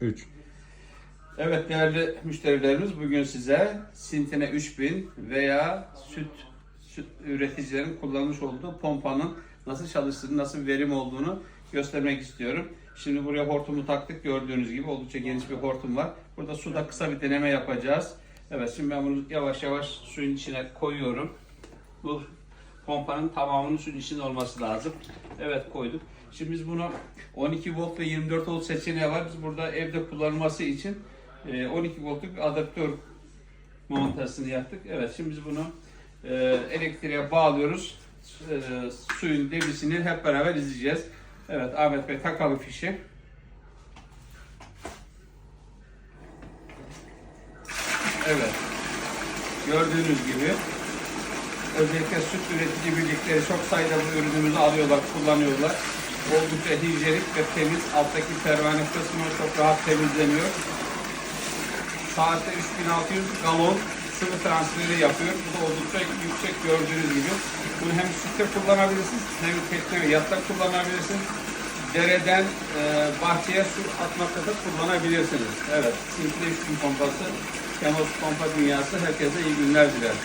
3. Evet değerli müşterilerimiz bugün size Sintine 3000 veya süt, süt üreticilerin kullanmış olduğu pompanın nasıl çalıştığını, nasıl verim olduğunu göstermek istiyorum. Şimdi buraya hortumu taktık gördüğünüz gibi oldukça geniş bir hortum var. Burada suda kısa bir deneme yapacağız. Evet şimdi ben bunu yavaş yavaş suyun içine koyuyorum. Bu pompanın tamamının suyun içinde olması lazım. Evet koyduk. Şimdi biz bunu 12 volt ve 24 volt seçeneği var. Biz burada evde kullanılması için e, 12 voltluk adaptör montajını yaptık. Evet şimdi biz bunu e, elektriğe bağlıyoruz. E, suyun debisini hep beraber izleyeceğiz. Evet Ahmet Bey takalım fişi. Evet. Gördüğünüz gibi özellikle süt üretici birlikleri çok sayıda bu ürünümüzü alıyorlar, kullanıyorlar. Oldukça hijyenik ve temiz. Alttaki pervane kısmı çok rahat temizleniyor. Saatte 3600 galon sıvı transferi yapıyor. Bu da oldukça yüksek gördüğünüz gibi. Bunu hem sütte kullanabilirsiniz hem tekne yatta kullanabilirsiniz. Dereden e, bahçeye su atmakta da kullanabilirsiniz. Evet, Simple 3000 pompası, Temos Pompa Dünyası herkese iyi günler diler.